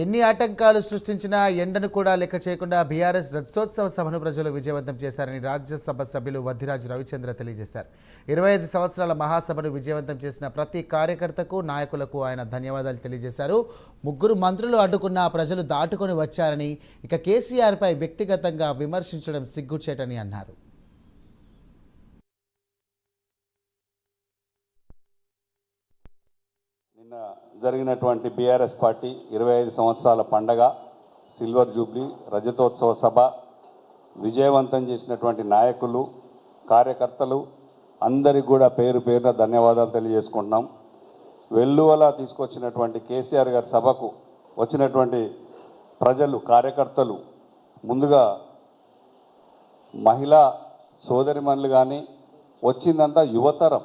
ఎన్ని ఆటంకాలు సృష్టించినా ఎండను కూడా లెక్క చేయకుండా బీఆర్ఎస్ రజతోత్సవ సభను ప్రజలు విజయవంతం చేశారని రాజ్యసభ సభ్యులు వద్దిరాజు రవిచంద్ర తెలియజేశారు. ఇరవై ఐదు సంవత్సరాల మహాసభను విజయవంతం చేసిన ప్రతి కార్యకర్తకు నాయకులకు ఆయన ధన్యవాదాలు తెలియజేశారు. ముగ్గురు మంత్రులు అడ్డుకున్న ప్రజలు దాటుకొని వచ్చారని ఇక కేసీఆర్పై వ్యక్తిగతంగా విమర్శించడం సిగ్గుచేటని అన్నారు. నిన్న జరిగినటువంటి బీఆర్ఎస్ పార్టీ ఇరవై ఐదు సంవత్సరాల పండగ సిల్వర్ జూబ్లీ రజతోత్సవ సభ విజయవంతం చేసినటువంటి నాయకులు కార్యకర్తలు అందరికి కూడా పేరు పేరున ధన్యవాదాలు తెలియజేసుకుంటున్నాం. వెల్లువల తీసుకొచ్చినటువంటి కేసీఆర్ గారి సభకు వచ్చినటువంటి ప్రజలు కార్యకర్తలు ముందుగా మహిళా సోదరిమణులు కానీ వచ్చిందంతా యువతరం.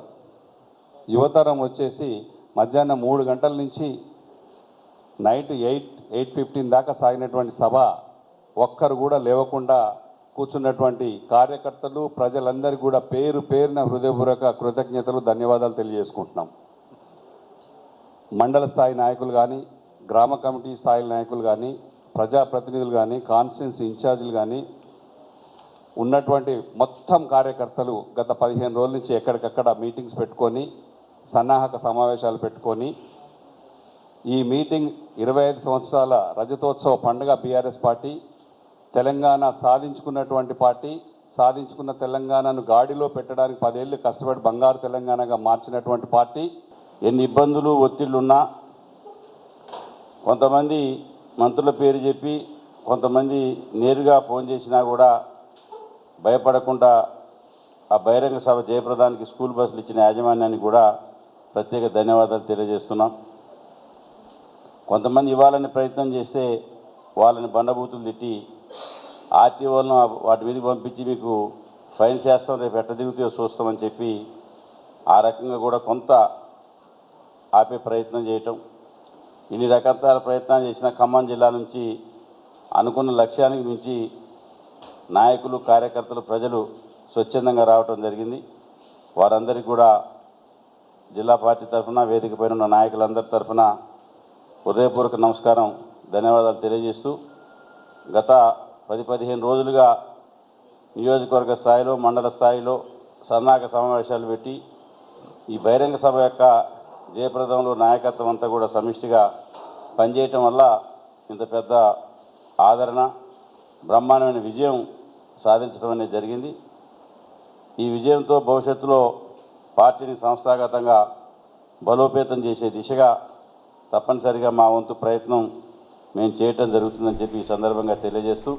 యువతరం వచ్చేసి మధ్యాహ్నం మూడు గంటల నుంచి నైట్ ఎయిట్ ఎయిట్ ఫిఫ్టీన్ దాకా సాగినటువంటి సభ ఒక్కరు కూడా లేవకుండా కూర్చున్నటువంటి కార్యకర్తలు ప్రజలందరికీ కూడా పేరు పేరున హృదయపూర్వక కృతజ్ఞతలు ధన్యవాదాలు తెలియజేసుకుంటున్నాం. మండల స్థాయి నాయకులు కానీ గ్రామ కమిటీ స్థాయి నాయకులు కానీ ప్రజాప్రతినిధులు కానీ కాన్స్టిట్యున్సీ ఇన్ఛార్జీలు కానీ ఉన్నటువంటి మొత్తం కార్యకర్తలు గత పదిహేను రోజుల నుంచి ఎక్కడికక్కడ మీటింగ్స్ పెట్టుకొని సన్నాహక సమావేశాలు పెట్టుకొని ఈ మీటింగ్ ఇరవై ఐదు సంవత్సరాల రజతోత్సవ పండుగ బీఆర్ఎస్ పార్టీ తెలంగాణ సాధించుకున్నటువంటి పార్టీ సాధించుకున్న తెలంగాణను గాడిలో పెట్టడానికి పదేళ్ళు కష్టపడి బంగారు తెలంగాణగా మార్చినటువంటి పార్టీ. ఎన్ని ఇబ్బందులు ఒత్తిళ్ళున్నా కొంతమంది మంత్రుల పేరు చెప్పి కొంతమంది నేరుగా ఫోన్ చేసినా కూడా భయపడకుండా ఆ బహిరంగ సభ జయప్రదానికి స్కూల్ బస్సులు ఇచ్చిన యాజమాన్యాన్ని కూడా ప్రత్యేక ధన్యవాదాలు తెలియజేస్తున్నాం. కొంతమంది ఇవ్వాలని ప్రయత్నం చేస్తే వాళ్ళని బండబూతులు తిట్టి ఆర్టీఓలను వాటి మీదకి పంపించి మీకు ఫైన్ చేస్తాం రేపు ఎట్ట దిగుతాయో చూస్తామని చెప్పి ఆ రకంగా కూడా కొంత ఆపే ప్రయత్నం చేయటం. ఇన్ని రకాల ప్రయత్నాలు చేసిన ఖమ్మం జిల్లా నుంచి అనుకున్న లక్ష్యానికి మించి నాయకులు కార్యకర్తలు ప్రజలు స్వచ్ఛందంగా రావటం జరిగింది. వారందరికీ కూడా జిల్లా పార్టీ తరఫున వేదిక పైన ఉన్న నాయకులందరి తరఫున హృదయపూర్వక నమస్కారం ధన్యవాదాలు తెలియజేస్తూ గత పది పదిహేను రోజులుగా నియోజకవర్గ స్థాయిలో మండల స్థాయిలో సన్నాహక సమావేశాలు పెట్టి ఈ బహిరంగ సభ యొక్క జయప్రదంలో నాయకత్వం అంతా కూడా సమిష్టిగా పనిచేయటం వల్ల ఇంత పెద్ద ఆదరణ బ్రహ్మాండమైన విజయం సాధించడం అనేది జరిగింది. ఈ విజయంతో భవిష్యత్తులో పార్టీని సంస్థాగతంగా బలోపేతం చేసే దిశగా తప్పనిసరిగా మా వంతు ప్రయత్నం మేము చేయటం జరుగుతుందని చెప్పి ఈ సందర్భంగా తెలియజేస్తూ